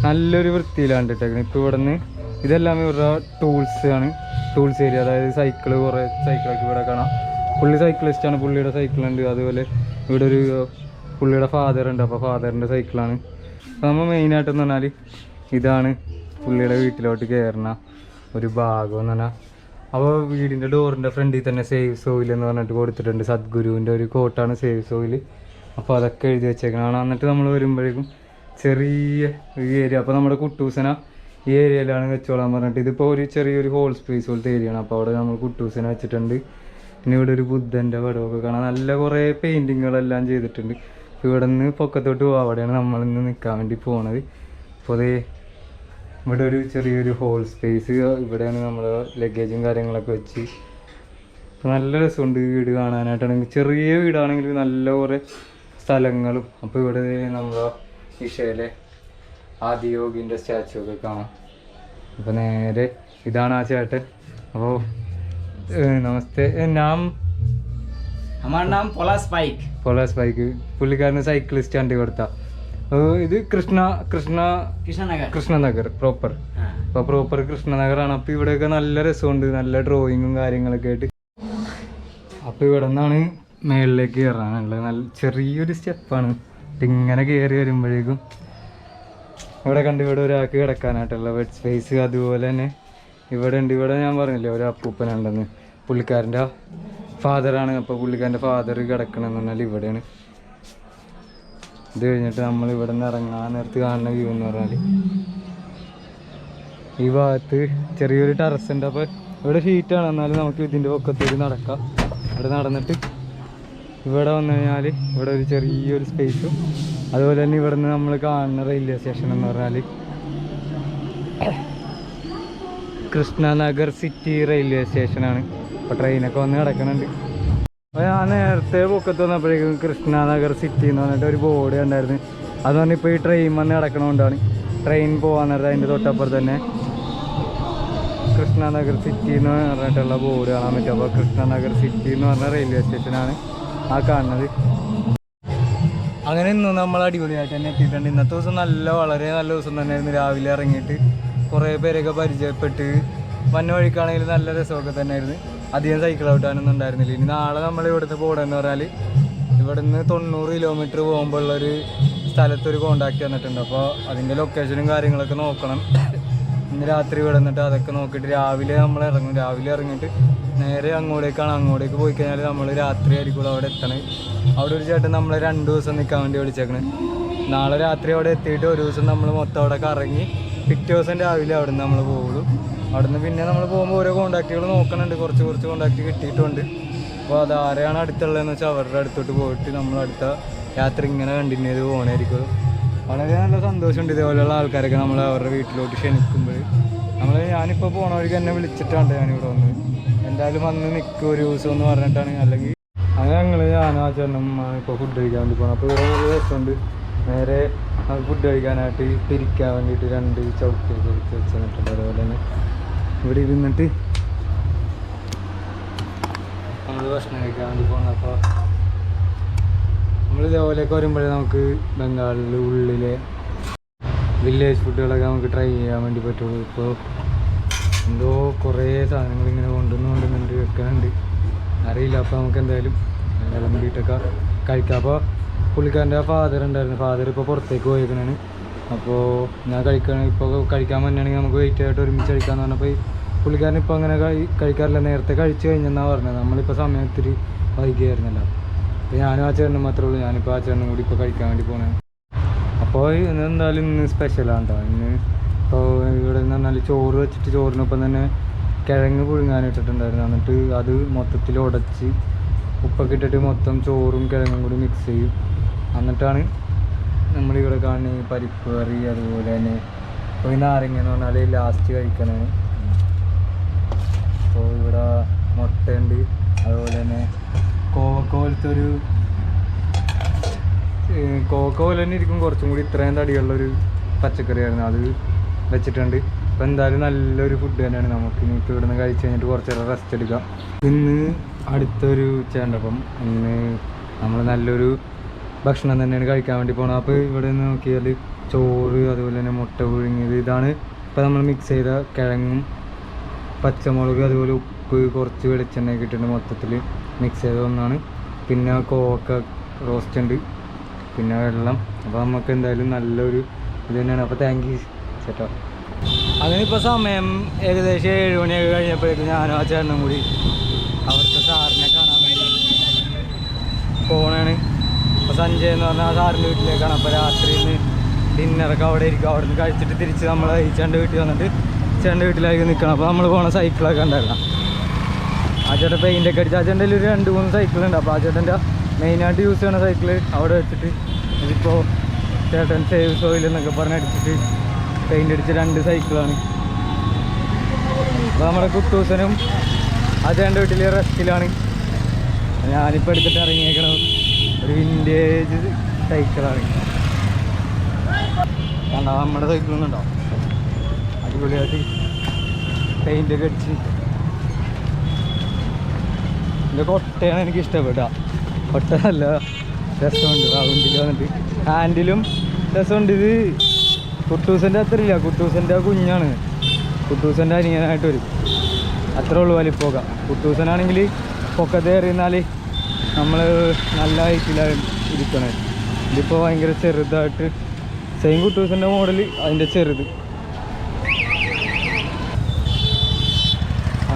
നല്ലൊരു വൃത്തിയിലാണ് ഇട്ടേക്കുന്നത് ഇപ്പോൾ ഇവിടെ നിന്ന് ഇതെല്ലാം ഇവരുടെ ടൂൾസ് ആണ്. ടൂൾസ് ഏരിയ അതായത് സൈക്കിൾ കുറേ സൈക്കിളൊക്കെ ഇവിടെ കാണാം. പുള്ളി സൈക്കിളിസ്റ്റാണ് പുള്ളിയുടെ സൈക്കിളുണ്ട് അതുപോലെ ഇവിടെ ഒരു പുള്ളിയുടെ ഫാദർ ഉണ്ട്. അപ്പോൾ ഫാദറിന്റെ സൈക്കിളാണ് അപ്പോൾ നമ്മൾ മെയിനായിട്ടെന്ന് പറഞ്ഞാൽ ഇതാണ് പുള്ളിയുടെ വീട്ടിലോട്ട് കയറുന്ന ഒരു ഭാഗം എന്ന് പറഞ്ഞാൽ. അപ്പോൾ വീടിന്റെ ഡോറിന്റെ ഫ്രണ്ടിൽ തന്നെ സേവ് സോയിൽ എന്ന് പറഞ്ഞിട്ട് കൊടുത്തിട്ടുണ്ട്. സദ്ഗുരുവിന്റെ ഒരു കോട്ടാണ് സേവ് സോയിൽ അപ്പോൾ അതൊക്കെ എഴുതി വെച്ചേക്കണം എന്നിട്ട് നമ്മൾ വരുമ്പോഴേക്കും ചെറിയ ഈ ഏരിയ അപ്പോൾ നമ്മുടെ കുട്ടൂസന ഈ ഏരിയയിലാണ് വെച്ചോളാൻ പറഞ്ഞിട്ട് ഇതിപ്പോൾ ഒരു ചെറിയൊരു ഹോൾ സ്പേസ് പോലത്തെ ഏരിയയാണ് അപ്പോൾ അവിടെ നമ്മൾ കുട്ടൂസന വെച്ചിട്ടുണ്ട്. പിന്നെ ഇവിടെ ഒരു ബുദ്ധന്റെ പടമൊക്കെ കാണാം. നല്ല കുറേ പെയിന്റിങ്ങുകളെല്ലാം ചെയ്തിട്ടുണ്ട്. ഇവിടെ നിന്ന് പൊക്കത്തോട്ട് പോകാം അവിടെയാണ് നമ്മളിന്ന് നിൽക്കാൻ വേണ്ടി പോണത്. അപ്പോൾ അതേ ഇവിടെ ഒരു ചെറിയൊരു ഹോൾ സ്പേസ് ഇവിടെയാണ് നമ്മൾ ലഗേജും കാര്യങ്ങളൊക്കെ വെച്ച്. നല്ല രസമുണ്ട് വീട് കാണാനായിട്ടാണെങ്കിൽ ചെറിയ വീടാണെങ്കിൽ നല്ല കുറേ സ്ഥലങ്ങളും. അപ്പോൾ ഇവിടെ നമ്മൾ ഇഷയിലെ ആദിയോഗിന്റെ സ്റ്റാച്ചു ഒക്കെ കാണാം. അപ്പോൾ നേരെ ഇതാണ് ആ ചേട്ടൻ. അപ്പോൾ നമസ്തേ. ഏ, നമ്മുടെ നാം পলাশ পাইক পলাশ পাইക്ക് പുള്ളിക്കാരന് സൈക്കിളിസ്റ്റ് വണ്ടി കൊടുത്ത ഇത് കൃഷ്ണ കൃഷ്ണ കൃഷ്ണനഗർ കൃഷ്ണനഗർ പ്രോപ്പർ അപ്പൊ പ്രോപ്പർ കൃഷ്ണനഗറാണ് അപ്പൊ ഇവിടെയൊക്കെ നല്ല രസമുണ്ട്. നല്ല ഡ്രോയിങ്ങും കാര്യങ്ങളൊക്കെ ആയിട്ട്. അപ്പൊ ഇവിടെ നിന്നാണ് മേളിലേക്ക് കയറാനുള്ളത് നല്ല ചെറിയൊരു സ്റ്റെപ്പാണ്. ഇങ്ങനെ കയറി വരുമ്പോഴേക്കും ഇവിടെ കണ്ട് ഇവിടെ ഒരാൾക്ക് കിടക്കാനായിട്ടുള്ള ബെഡ് സ്പേസ് അതുപോലെ തന്നെ ഇവിടെ ഉണ്ട്. ഇവിടെ ഞാൻ പറഞ്ഞില്ലേ ഒരു അപ്പൂപ്പനുണ്ടെന്ന്. പുള്ളിക്കാരന്റെ ഫാദറാണ് അപ്പോൾ പുള്ളിക്കാരന്റെ ഫാദർ കിടക്കണമെന്ന് പറഞ്ഞാൽ ഇവിടെയാണ്. ഇത് കഴിഞ്ഞിട്ട് നമ്മൾ ഇവിടെ നിന്ന് ഇറങ്ങാൻ നേരത്ത് കാണുന്ന വ്യൂ എന്ന് പറഞ്ഞാൽ ഈ ഭാഗത്ത് ചെറിയൊരു ടെറസ് ഉണ്ട്. അപ്പോൾ ഇവിടെ ഷീറ്റാണ് എന്നാലും നമുക്ക് ഇതിന്റെ പൊക്കത്തേക്ക് നടക്കാം. ഇവിടെ നടന്നിട്ട് ഇവിടെ വന്നു കഴിഞ്ഞാൽ ഇവിടെ ഒരു ചെറിയൊരു സ്പേസും അതുപോലെ തന്നെ ഇവിടെ നിന്ന് നമ്മൾ കാണുന്ന റെയിൽവേ സ്റ്റേഷൻ എന്ന് പറഞ്ഞാൽ കൃഷ്ണനഗർ സിറ്റി റെയിൽവേ സ്റ്റേഷനാണ് അപ്പോൾ ട്രെയിനൊക്കെ വന്ന് കിടക്കുന്നുണ്ട് അപ്പോൾ ഞാൻ നേരത്തെ പൊക്കത്ത് വന്നപ്പോഴേക്കും കൃഷ്ണനഗർ സിറ്റി എന്ന് പറഞ്ഞിട്ട് ഒരു ബോർഡ് ഉണ്ടായിരുന്നു അത് പറഞ്ഞാൽ ഈ ട്രെയിൻ വന്ന് കിടക്കണോണ്ടാണ്. ട്രെയിൻ പോകാൻ നേരത്തെ അതിന്റെ തന്നെ കൃഷ്ണനഗർ സിറ്റി എന്ന് പറഞ്ഞിട്ടുള്ള ബോർഡ് കാണാൻ പറ്റും. അപ്പോൾ കൃഷ്ണനഗർ സിറ്റി എന്ന് പറഞ്ഞ റെയിൽവേ സ്റ്റേഷനാണ് ആ കാണുന്നത്. അങ്ങനെ ഇന്നും നമ്മൾ അടിപൊളിയായിട്ട് തന്നെ എത്തിയിട്ടുണ്ട്. ഇന്നത്തെ ദിവസം നല്ല വളരെ നല്ല ദിവസം തന്നെയായിരുന്നു രാവിലെ ഇറങ്ങിയിട്ട് കുറേ പേരൊക്കെ പരിചയപ്പെട്ട് വന്ന വഴിക്കാണെങ്കിൽ നല്ല രസമൊക്കെ തന്നെയായിരുന്നു അധികം സൈക്കിൾ ഔട്ടാനൊന്നും ഉണ്ടായിരുന്നില്ല. ഇനി നാളെ നമ്മൾ ഇവിടുന്ന് പോകണമെന്ന് പറഞ്ഞാൽ ഇവിടുന്ന് തൊണ്ണൂറ് കിലോമീറ്റർ പോകുമ്പോൾ ഉള്ളൊരു സ്ഥലത്തൊരു കോണ്ടാക്ട് വന്നിട്ടുണ്ട്. അപ്പോൾ അതിന്റെ ലൊക്കേഷനും കാര്യങ്ങളൊക്കെ നോക്കണം. ഇന്ന് രാത്രി ഇവിടെ നിന്നിട്ട് അതൊക്കെ നോക്കിയിട്ട് രാവിലെ നമ്മൾ ഇറങ്ങും. രാവിലെ ഇറങ്ങിയിട്ട് നേരെ അങ്ങോട്ടേക്കാണ്. അങ്ങോട്ടേക്ക് പോയി കഴിഞ്ഞാൽ നമ്മൾ രാത്രി ആയിരിക്കും അവിടെ എത്തണേ. അവിടെ ഒരു ചേട്ടൻ നമ്മളെ രണ്ട് ദിവസം നിൽക്കാൻ വേണ്ടി വിളിച്ചേക്കണ്. നാളെ രാത്രി അവിടെ എത്തിയിട്ട് ഒരു ദിവസം നമ്മൾ മൊത്തം അവിടെ കറങ്ങി പിറ്റേ ദിവസം രാവിലെ അവിടെ നിന്ന് നമ്മൾ പോകുള്ളൂ അവിടെ നിന്ന് പിന്നെ നമ്മൾ പോകുമ്പോൾ ഓരോ കോണ്ടാക്റ്റുകൾ നോക്കണുണ്ട്. കുറച്ച് കുറച്ച് കോണ്ടാക്റ്റ് കിട്ടിയിട്ടുണ്ട്. അപ്പോൾ അത് ആരെയാണ് അടുത്തുള്ളതെന്ന് വെച്ചാൽ അവരുടെ അടുത്തോട്ട് പോയിട്ട് നമ്മൾ അടുത്ത യാത്ര ഇങ്ങനെ കണ്ടിന്യൂ ചെയ്ത് പോകണമായിരിക്കും വളരെ നല്ല സന്തോഷമുണ്ട്. ഇതേപോലെയുള്ള ആൾക്കാരൊക്കെ നമ്മൾ അവരുടെ വീട്ടിലോട്ട് ക്ഷണിക്കുമ്പോൾ നമ്മൾ ഞാനിപ്പോൾ പോണ വഴിക്ക് എന്നെ വിളിച്ചിട്ടാണ് ഞാനിവിടെ വന്ന് എന്തായാലും വന്ന് നിൽക്കും ഒരു ദിവസം എന്ന് പറഞ്ഞിട്ടാണ്. അല്ലെങ്കിൽ അങ്ങനെ ഞങ്ങൾ ഞാനും ആ ചേട്ടനും ഇപ്പോൾ ഫുഡ് കഴിക്കാൻ വേണ്ടി പോകണം അപ്പോൾ ഇവിടെ നല്ല രസമുണ്ട്. നേരെ ഫുഡ് കഴിക്കാനായിട്ട് പിരിക്കാൻ വേണ്ടിയിട്ട് രണ്ട് ചവിട്ടി എടുത്ത് വെച്ച് തന്നിട്ടുണ്ട് അതുപോലെ തന്നെ ഇവിടെ ഇരുന്നിട്ട് നമ്മൾ ഭക്ഷണം കഴിക്കാൻ വേണ്ടി അപ്പോൾ നമ്മൾ ഇതേപോലെയൊക്കെ വരുമ്പോഴേ നമുക്ക് ബംഗാളിൽ ഉള്ളിലെ വില്ലേജ് ഫുഡുകളൊക്കെ നമുക്ക് ട്രൈ ചെയ്യാൻ വേണ്ടി പറ്റുള്ളൂ. ഇപ്പോൾ എന്തോ കുറേ സാധനങ്ങൾ ഇങ്ങനെ കൊണ്ടുവന്ന് കൊണ്ടുവന്നുണ്ട് വെക്കാനുണ്ട് അറിയില്ല. അപ്പോൾ നമുക്ക് എന്തായാലും വിളമ്പിയിട്ടൊക്കെ കഴിക്കാം. അപ്പോൾ പുള്ളിക്കാരന്റെ ഫാദർ ഉണ്ടായിരുന്നു. ഫാദർ ഇപ്പോൾ പുറത്തേക്ക് പോയേക്കണാണ്. അപ്പോൾ ഞാൻ കഴിക്കാൻ ഇപ്പോൾ കഴിക്കാൻ വന്നാണെങ്കിൽ നമുക്ക് വെയിറ്റ് ആയിട്ട് ഒരുമിച്ച് കഴിക്കാമെന്ന് പറഞ്ഞപ്പോൾ പുള്ളിക്കാരൻ ഇപ്പോൾ അങ്ങനെ കഴി- കഴിക്കാറില്ല. നേരത്തെ കഴിച്ച് കഴിഞ്ഞെന്നാണ് പറഞ്ഞത്. നമ്മളിപ്പോൾ സമയത്തിരി വൈകിയായിരുന്നല്ലോ. അപ്പോൾ ഞാനും ആ ചേട്ടനും മാത്രമേ ഉള്ളൂ. ഞാനിപ്പോൾ ആ ചേട്ടനും കൂടി ഇപ്പോൾ കഴിക്കാൻ വേണ്ടി പോണേ. അപ്പോൾ ഇന്ന് എന്തായാലും ഇന്ന് സ്പെഷ്യലാണ് കേട്ടോ ഇന്ന് ഇപ്പോൾ ഇവിടെ നിന്ന് പറഞ്ഞാൽ ചോറ് വെച്ചിട്ട് ചോറിനൊപ്പം തന്നെ കിഴങ്ങ് പുഴുങ്ങാനിട്ടിട്ടുണ്ടായിരുന്നു എന്നിട്ട് അത് മൊത്തത്തിൽ ഉടച്ച് ഉപ്പൊക്കെ ഇട്ടിട്ട് മൊത്തം ചോറും കിഴങ്ങും കൂടി മിക്സ് ചെയ്യും. എന്നിട്ടാണ് നമ്മളിവിടെ കാണുന്ന പരിപ്പ് കറി അതുപോലെ തന്നെ ഈ നാരങ്ങ എന്ന് പറഞ്ഞാൽ ലാസ്റ്റ് കഴിക്കണതാണ് അപ്പോൾ ഇവിടെ മുട്ടയുണ്ട്. അതുപോലെ തന്നെ കോവക്ക പോലത്തെ ഒരു കോവക്ക പോലെ തന്നെ ഇരിക്കും. കുറച്ചും കൂടി ഇത്രയും തടിയുള്ളൊരു പച്ചക്കറിയായിരുന്നു. അത് വെച്ചിട്ടുണ്ട്. അപ്പോൾ എന്തായാലും നല്ലൊരു ഫുഡ് തന്നെയാണ്. നമുക്ക് ഇനിയിപ്പോൾ ഇവിടെ നിന്ന് കഴിച്ച് കഴിഞ്ഞിട്ട് കുറച്ച് നേരം റെസ്റ്റ് എടുക്കാം. ഇന്ന് അടുത്തൊരു ഉച്ചയുണ്ടപ്പം ഇന്ന് നമ്മൾ നല്ലൊരു ഭക്ഷണം തന്നെയാണ് കഴിക്കാൻ വേണ്ടി പോകണം അപ്പോൾ ഇവിടെ നിന്ന് നോക്കിയാൽ ചോറ് അതുപോലെ തന്നെ മുട്ട പുഴുങ്ങിയത് ഇതാണ്. ഇപ്പോൾ നമ്മൾ മിക്സ് ചെയ്ത കിഴങ്ങും പച്ചമുളക് അതുപോലെ ഉപ്പ് കുറച്ച് വെളിച്ചെണ്ണ ഇട്ടിട്ട് മൊത്തത്തിൽ മിക്സ് ചെയ്ത ഒന്നാണ്. പിന്നെ കോവക്ക റോസ്റ്റ് ഉണ്ട് പിന്നെ വെള്ളം. അപ്പോൾ നമുക്ക് എന്തായാലും നല്ലൊരു ഇത് തന്നെയാണ്. അപ്പോൾ താങ്ക് യു ചേട്ടാ. അങ്ങനെ ഇപ്പോൾ സമയം ഏകദേശം ഏഴ് മണിയൊക്കെ കഴിഞ്ഞപ്പോഴേക്കും ഞാനും ആ ചേട്ടനും കൂടി അവിടുത്തെ സാറിനെ കാണാൻ വേണ്ടി പോണാണ്. അപ്പോൾ സഞ്ജയ് എന്ന് പറഞ്ഞാൽ ആ സാറിന്റെ വീട്ടിലേക്കാണ്. അപ്പോൾ രാത്രി നിന്ന് ഡിന്നറൊക്കെ അവിടെ ഇരിക്കും. അവിടെ നിന്ന് കഴിച്ചിട്ട് തിരിച്ച് നമ്മൾ ചേട്ടന്റെ വീട്ടിൽ വന്നിട്ട് ചേട്ടന്റെ വീട്ടിലേക്ക് നിൽക്കണം. അപ്പോൾ നമ്മൾ പോണ സൈക്കിളൊക്കെ ഉണ്ടായിരുന്നു ആ ചേട്ടൻ പെയിന്റൊക്കെ അടിച്ച് ആ ചേട്ടന്റെ ഒരു രണ്ട് മൂന്ന് സൈക്കിളുണ്ട് അപ്പോൾ ആ ചേട്ടന്റെ മെയിനായിട്ട് യൂസ് ചെയ്യണ സൈക്കിൾ അവിടെ വെച്ചിട്ട് ഇതിപ്പോൾ ചേട്ടൻ സേവ് സോയിൽ എന്നൊക്കെ പറഞ്ഞ് അടിച്ചിട്ട് പെയിന്റ് അടിച്ച രണ്ട് സൈക്കിളാണ് അപ്പോൾ നമ്മുടെ കുട്ടൂസനും അജയന്റെ വീട്ടിൽ റെസ്റ്റിലാണ് ഞാനിപ്പോൾ എടുത്തിട്ട് ഇറങ്ങിയേക്കണം ഒരു വിന്റേജ് സൈക്കിളാണ് കണ്ടാ? നമ്മുടെ സൈക്കിളൊന്നും ഉണ്ടോ? അടിപൊളിയായിട്ട് പെയിന്റ് ഒക്കെ അടിച്ച്. ഇതൊക്കെ ഒട്ടയാണ് എനിക്ക് ഇഷ്ടപ്പെട്ട ഒട്ട നല്ല രസമുണ്ട്. റൗണ്ടിൽ വന്നിട്ട്. ഹാൻഡിലും രസമുണ്ട്. ഇത് കുട്ടൂസന്റെ അത്ര ഇല്ല കുട്ടൂസന്റെ കുഞ്ഞാണ്. കുട്ടൂസന്റെ അനിയനായിട്ട് വരും. അത്രേ ഉള്ളൂ വലിപ്പോക്ക കുട്ടൂസനാണെങ്കിൽ പൊക്കത്തെ കയറിയിരുന്നാൽ നമ്മൾ നല്ല ഹൈറ്റിലാണ് ഇരിക്കണത്. ഇതിപ്പോൾ ഭയങ്കര ചെറുതായിട്ട് സെയിം കുട്ടൂസിന്റെ മോഡൽ അതിന്റെ ചെറുത്.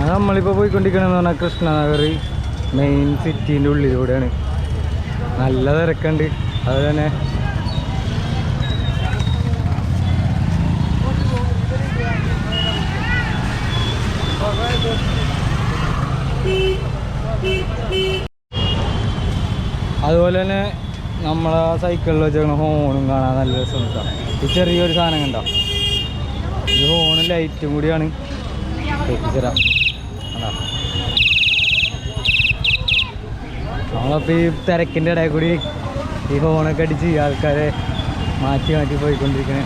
അത് നമ്മളിപ്പോൾ പോയിക്കൊണ്ടിരിക്കണമെന്ന് പറഞ്ഞാൽ കൃഷ്ണനഗർ മെയിൻ സിറ്റീന്റെ ഉള്ളിലൂടെയാണ്. നല്ല തിരക്കുണ്ട്. അത് തന്നെ. അതുപോലെ തന്നെ നമ്മളെ സൈക്കിളിൽ വെച്ചിരിക്കുന്ന ഹോണും കാണാൻ നല്ല രസം ഈ ചെറിയൊരു സാധനം കണ്ടോ? ഈ ഹോണും ലൈറ്റും കൂടിയാണ്. എത്തിച്ചരാം. നമ്മളപ്പോൾ ഈ തിരക്കിന്റെ ഇടയിൽ കൂടി ഈ ഹോണൊക്കെ അടിച്ച് ആൾക്കാരെ മാറ്റി മാറ്റി പോയിക്കൊണ്ടിരിക്കണേ.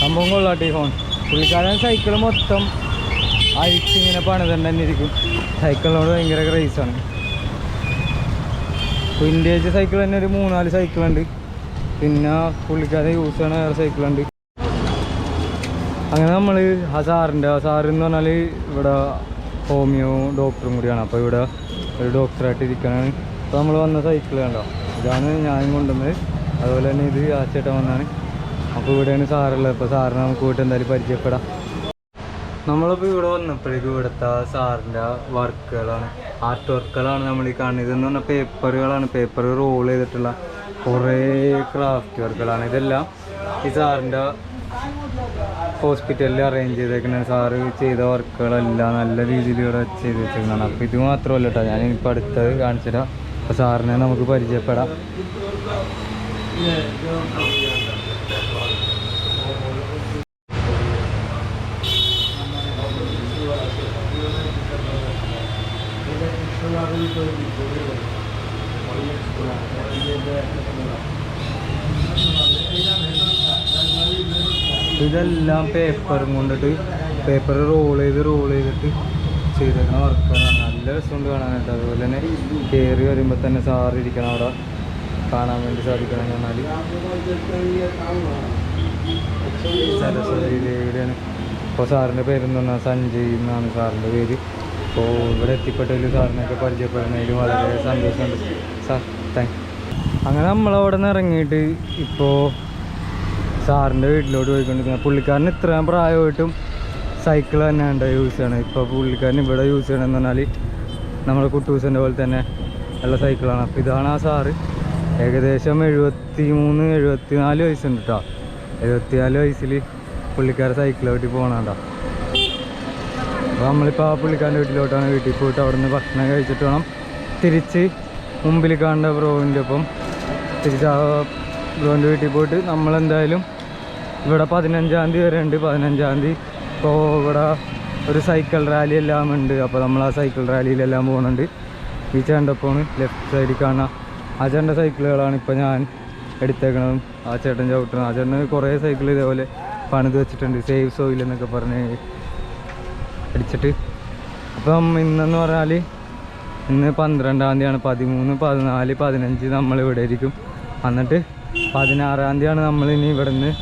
സംഭവം കൊള്ളാട്ടെ ഈ ഹോൺ പുള്ളിക്കാരൻ സൈക്കിൾ മൊത്തം അഴിച്ചിങ്ങനെ പണിതന്നെ തന്നെ ഇരിക്കും സൈക്കിളിനോട് ഭയങ്കര ക്രൈസാണ് വിന്റേജ് സൈക്കിൾ തന്നെ ഒരു മൂന്നാൽ സൈക്കിളുണ്ട് പിന്നെ പുള്ളിക്കാരൻ യൂസ് ചെയ്യണ വേറെ സൈക്കിളുണ്ട് അങ്ങനെ നമ്മൾ ആ സാറിന്റെ ആ സാറ് എന്ന് പറഞ്ഞാൽ ഇവിടെ ഹോമിയോ ഡോക്ടറും കൂടിയാണ്. അപ്പോൾ ഇവിടെ ഒരു ഡോക്ടറായിട്ട് ഇരിക്കണതാണ് അപ്പോൾ നമ്മൾ വന്ന സൈക്കിൾ കണ്ടോ? ഇതാണ് ഞാൻ കൊണ്ടുവന്നത്. അതുപോലെ തന്നെ ഇത് ആ വന്നാണ്. അപ്പോൾ ഇവിടെയാണ് സാറുള്ളത് അപ്പോൾ സാറിനെ നമുക്ക് പോയിട്ട് എന്തായാലും പരിചയപ്പെടാം. നമ്മളിപ്പോൾ ഇവിടെ വന്നപ്പോഴേക്കും ഇവിടുത്തെ സാറിന്റെ വർക്കുകളാണ് ആർട്ട് വർക്കുകളാണ് നമ്മൾ ഈ കാണുന്നത്. ഇതെന്ന് പറഞ്ഞാൽ പേപ്പറുകളാണ് പേപ്പർ റോൾ ചെയ്തിട്ടുള്ള കുറേ ക്രാഫ്റ്റ് വർക്കുകളാണ് ഇതെല്ലാം ഈ സാറിന്റെ ഹോസ്പിറ്റലിൽ അറേഞ്ച് ചെയ്തേക്കുന്ന സാറ് ചെയ്ത വർക്കുകളെല്ലാം നല്ല രീതിയിൽ ഇവിടെ ചെയ്ത് വെച്ചിരുന്നതാണ് അപ്പോൾ ഇത് മാത്രമല്ല കേട്ടോ ഞാൻ ഇപ്പോൾ അടുത്തത് കാണിച്ചുതരാം. അപ്പോൾ സാറിനെ നമുക്ക് പരിചയപ്പെടാം. ഇതെല്ലാം പേപ്പറും കൊണ്ടിട്ട് പേപ്പർ റോൾ ചെയ്ത് റോൾ ചെയ്തിട്ട് ചെയ്തേക്കണ വർക്കാണ്. നല്ല രസമുണ്ട് കാണാനായിട്ട് അതുപോലെ തന്നെ കയറി വരുമ്പോൾ തന്നെ സാറ് ഇരിക്കണം അവിടെ. കാണാൻ വേണ്ടി സാധിക്കണം എന്ന് പറഞ്ഞാൽ സരസ്വതി ഇപ്പോൾ സാറിന്റെ പേരെന്ന് പറഞ്ഞാൽ സഞ്ജയ് എന്നാണ് സാറിന്റെ പേര്. അപ്പോൾ ഇവിടെ എത്തിപ്പെട്ടതിൽ സാറിനൊക്കെ പരിചയപ്പെടുന്നതിൽ വളരെ സന്തോഷമുണ്ട്. സാർ താങ്ക് അങ്ങനെ നമ്മളവിടെ നിന്ന് ഇറങ്ങിയിട്ട് ഇപ്പോൾ സാറിന്റെ വീട്ടിലോട്ട് പോയിക്കൊണ്ടിരിക്കുന്നത് പുള്ളിക്കാരൻ ഇത്രയും പ്രായമായിട്ടും സൈക്കിൾ തന്നെയാണ് യൂസ് ചെയ്യണത് ഇപ്പോൾ പുള്ളിക്കാരൻ ഇവിടെ യൂസ് ചെയ്യണമെന്ന് പറഞ്ഞാൽ നമ്മുടെ കുട്ടൂസിന്റെ പോലെ തന്നെ ഉള്ള സൈക്കിളാണ് അപ്പോൾ ഇതാണ് ആ സാറ്. ഏകദേശം എഴുപത്തി മൂന്ന് എഴുപത്തി നാല് വയസ്സുണ്ട് കേട്ടോ എഴുപത്തിനാല് വയസ്സിൽ പുള്ളിക്കാരൻ സൈക്കിൾ ഓട്ടി പോകണുണ്ടോ അപ്പോൾ നമ്മളിപ്പോൾ ആ പുള്ളിക്കാരന്റെ വീട്ടിലോട്ടാണ് വീട്ടിൽ പോയിട്ട് അവിടെ നിന്ന് ഭക്ഷണം കഴിച്ചിട്ട് വേണം തിരിച്ച് മുമ്പിൽ കാണേണ്ട ബ്രോവിന്റെ ഒപ്പം. തിരിച്ച് ആ ബ്രോവിന്റെ വീട്ടിൽ പോയിട്ട് നമ്മളെന്തായാലും ഇവിടെ പതിനഞ്ചാം തീയതി വരെ ഉണ്ട് പതിനഞ്ചാം തീയതി. ഇപ്പോൾ ഇവിടെ ഒരു സൈക്കിൾ റാലി എല്ലാം ഉണ്ട്. അപ്പോൾ നമ്മൾ ആ സൈക്കിൾ റാലിയിലെല്ലാം പോകുന്നുണ്ട് ഈ ചേട്ടന്റെപ്പോണ് ലെഫ്റ്റ് സൈഡിൽ കാണുക ആ ചേട്ടന്റെ സൈക്കിളുകളാണ് ഇപ്പോൾ ഞാൻ എടുത്തേക്കണതും. ആ ചേട്ടൻ ചവിട്ടണം ആ ചേട്ടന് കുറേ സൈക്കിൾ ഇതേപോലെ പണിത് വെച്ചിട്ടുണ്ട്. സേവ് സോയിൽ എന്നൊക്കെ പറഞ്ഞ് അടിച്ചിട്ട്. അപ്പം ഇന്നെന്ന് പറഞ്ഞാൽ ഇന്ന് പന്ത്രണ്ടാം തീയതിയാണ്. പതിമൂന്ന് പതിനാല് പതിനഞ്ച് നമ്മൾ ഇവിടെ ഇരിക്കും എന്നിട്ട് പതിനാറാം തീയതിയാണ് നമ്മൾ ഇനി ഇവിടെ നിന്ന്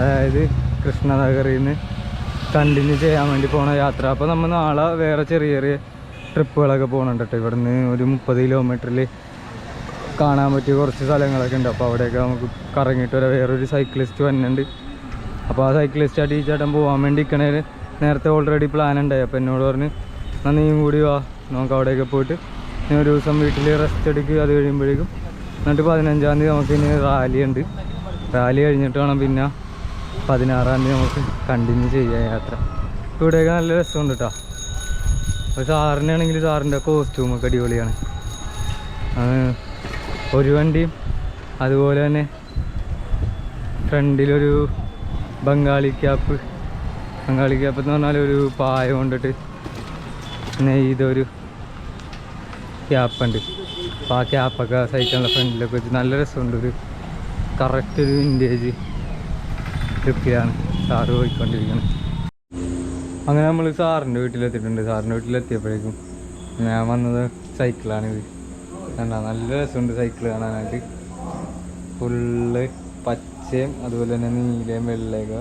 അതായത് കൃഷ്ണനഗറിൽ നിന്ന് കണ്ടിന്യൂ ചെയ്യാൻ വേണ്ടി പോണ യാത്ര. അപ്പോൾ നമ്മൾ നാളെ വേറെ ചെറിയ ചെറിയ ട്രിപ്പുകളൊക്കെ പോകണുണ്ട് കേട്ടോ ഇവിടുന്ന് ഒരു മുപ്പത് കിലോമീറ്ററിൽ കാണാൻ പറ്റിയ കുറച്ച് സ്ഥലങ്ങളൊക്കെ ഉണ്ട്. അപ്പോൾ അവിടെയൊക്കെ നമുക്ക് കറങ്ങിയിട്ട് വരാം. വേറൊരു സൈക്ലിസ്റ്റ് വന്നിട്ടുണ്ട് അപ്പോൾ ആ സൈക്ലിസ്റ്റ് ആ ടീച്ചേട്ടൻ ചേട്ടൻ പോകാൻ വേണ്ടി ഇക്കണേൽ നേരത്തെ ഓൾറെഡി പ്ലാൻ ഉണ്ടായി. അപ്പോൾ എന്നോട് പറഞ്ഞ് നന്ദിയും കൂടി വാ. നമുക്ക് അവിടെയൊക്കെ പോയിട്ട് ഇനി ഒരു ദിവസം വീട്ടിൽ റെസ്റ്റ് എടുക്കുക അത് കഴിയുമ്പോഴേക്കും. എന്നിട്ട് പതിനഞ്ചാം തീയതി നമുക്ക് ഇനി റാലി ഉണ്ട്. റാലി കഴിഞ്ഞിട്ട് വേണം പിന്നെ പതിനാറാം തീയതി നമുക്ക് കണ്ടിന്യൂ ചെയ്യാം യാത്ര. ഇവിടെയൊക്കെ നല്ല രസമുണ്ട് കേട്ടോ അപ്പോൾ സാറിനാണെങ്കിൽ സാറിന്റെ കോസ്റ്റ്യൂമൊക്കെ അടിപൊളിയാണ്. ഒരു വണ്ടിയും അതുപോലെ തന്നെ ഫ്രണ്ടിലൊരു ബംഗാളി ക്യാപ്പ് ബംഗാളി ക്യാപ്പ് എന്ന് പറഞ്ഞാൽ ഒരു പായ കൊണ്ടിട്ട് നെയ്തൊരു ക്യാപ്പുണ്ട് അപ്പോൾ ആ ക്യാപ്പൊക്കെ സൈക്കിളിന്റെ ഫ്രണ്ടിലൊക്കെ വെച്ച് നല്ല രസമുണ്ട്. ഒരു കറക്റ്റ് ഒരു വിന്റേജ് ട്രിപ്പിലാണ് സാറ് പോയിക്കൊണ്ടിരിക്കുന്നത്. അങ്ങനെ നമ്മൾ സാറിന്റെ വീട്ടിലെത്തിയിട്ടുണ്ട്. സാറിന്റെ വീട്ടിലെത്തിയപ്പോഴേക്കും ഞാൻ വന്നത് സൈക്കിളാണിത് എന്താ നല്ല രസമുണ്ട് സൈക്കിൾ കാണാനായിട്ട്. ഫുള്ള് പച്ചയും അതുപോലെ തന്നെ നീലയും വെള്ളയൊക്കെ.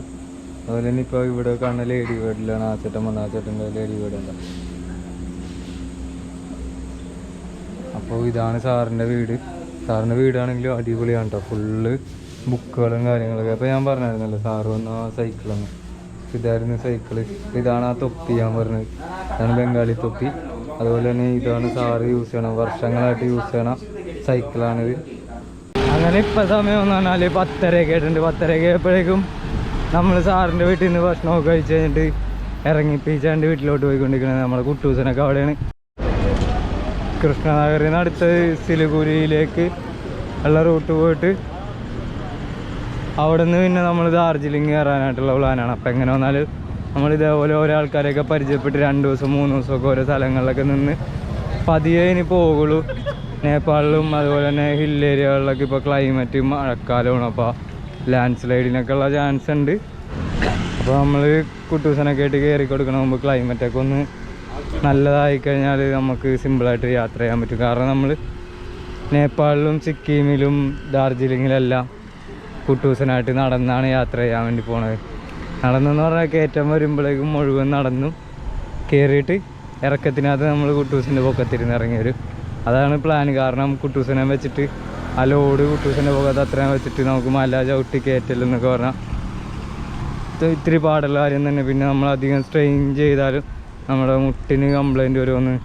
അതുപോലെ തന്നെ ഇപ്പോൾ ഇവിടെ കാണുന്ന ലേഡി വീടിലാണ് ആ ചേട്ടൻ വന്ന ആ ചേട്ടന്റെ ലേഡി വീടുണ്ട് അപ്പോൾ ഇതാണ് സാറിന്റെ വീട്. സാറിന്റെ വീടാണെങ്കിലും അടിപൊളിയാണ് കേട്ടോ. ഫുള്ള് ബുക്കുകളും കാര്യങ്ങളൊക്കെ. അപ്പോൾ ഞാൻ പറഞ്ഞായിരുന്നല്ലോ സാറ് വന്ന ആ സൈക്കിളാണ് ഇതായിരുന്നു സൈക്കിൾ ഇതാണ് ആ തൊപ്പി ഞാൻ പറഞ്ഞത്. ഇതാണ് ബംഗാളി തൊപ്പി. അതുപോലെ തന്നെ ഇതാണ് സാറ് യൂസ് ചെയ്യണം വർഷങ്ങളായിട്ട് യൂസ് ചെയ്യണ സൈക്കിളാണിത് അങ്ങനെ ഇപ്പം സമയം എന്ന് പറഞ്ഞാൽ പത്തരയൊക്കെ ആയിട്ടുണ്ട്. പത്തരയൊക്കെ ആയപ്പോഴേക്കും നമ്മൾ സാറിന്റെ വീട്ടിൽ നിന്ന് ഭക്ഷണമൊക്കെ കഴിച്ച് കഴിഞ്ഞിട്ട് ഇറങ്ങി പീച്ചാണ്ട് വീട്ടിലോട്ട് പോയിക്കൊണ്ടിരിക്കുന്നത് നമ്മുടെ കുട്ടൂസനൊക്കെ അവിടെയാണ്. കൃഷ്ണനഗറിൽ നിന്ന് അടുത്ത് സിലിഗുരിയിലേക്ക് ഉള്ള റൂട്ട് പോയിട്ട് അവിടെ നിന്ന് പിന്നെ നമ്മൾ ദാർജിലിംഗ് കയറാനായിട്ടുള്ള പ്ലാനാണ്. അപ്പം എങ്ങനെ വന്നാൽ നമ്മൾ ഇതേപോലെ ഓരോ ആൾക്കാരെയൊക്കെ പരിചയപ്പെട്ട് രണ്ട് ദിവസം മൂന്ന് ദിവസമൊക്കെ ഓരോ സ്ഥലങ്ങളിലൊക്കെ നിന്ന് പതിയെ ഇനി പോകുള്ളൂ. നേപ്പാളിലും അതുപോലെ തന്നെ ഹിൽ ഏരിയകളിലൊക്കെ ഇപ്പോൾ ക്ലൈമറ്റ് മഴക്കാലമാണ്. അപ്പോൾ ലാൻഡ് സ്ലൈഡിനൊക്കെ ഉള്ള ചാൻസ് ഉണ്ട്. അപ്പോൾ നമ്മൾ കുട്ടൂസനൊക്കെ ആയിട്ട് കയറി കൊടുക്കണ മുമ്പ് ക്ലൈമറ്റൊക്കെ ഒന്ന് നല്ലതായി കഴിഞ്ഞാൽ നമുക്ക് സിമ്പിളായിട്ട് യാത്ര ചെയ്യാൻ പറ്റും. കാരണം നമ്മൾ നേപ്പാളിലും സിക്കിമിലും ഡാർജിലിങ്ങിലെല്ലാം കുട്ടൂസനായിട്ട് നടന്നാണ് യാത്ര ചെയ്യാൻ വേണ്ടി പോണത്. നടന്നെന്ന് പറഞ്ഞാൽ കയറ്റം വരുമ്പോഴേക്കും മുഴുവൻ നടന്നും. കയറിയിട്ട് ഇറക്കത്തിനകത്ത് നമ്മൾ കുട്ടൂസിന്റെ പൊക്കത്തിരുന്ന് ഇറങ്ങി വരും അതാണ് പ്ലാൻ കാരണം കുട്ടൂസനെ വെച്ചിട്ട് ആ ലോഡ് കുട്ടൂസിന്റെ പൊക്കത്ത് അത്രയും വെച്ചിട്ട് നമുക്ക് മല ചവിട്ടി കയറ്റലെന്നൊക്കെ പറഞ്ഞാൽ ഇത് ഇത്തിരി പാടുള്ള കാര്യം തന്നെ. പിന്നെ നമ്മൾ അധികം സ്ട്രെയിൻ ചെയ്താലും നമ്മുടെ മുട്ടിന് കംപ്ലൈന്റ് വരുമെന്ന്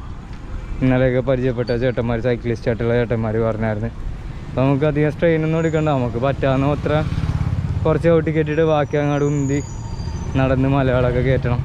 ഇന്നലെയൊക്കെ പരിചയപ്പെട്ട ചേട്ടന്മാർ സൈക്ലിസ്റ്റ് ആയിട്ടുള്ള ചേട്ടന്മാർ പറഞ്ഞായിരുന്നു. നമുക്ക് അധികം സ്ട്രെയിൻ ഒന്നും എടുക്കണ്ട. നമുക്ക് പറ്റാവുന്ന അത്ര കുറച്ച് ചവിട്ടി കെട്ടിയിട്ട് ബാക്കി അങ്ങോട്ട് ഉന്തി നടന്ന് മലകളൊക്കെ കയറ്റണം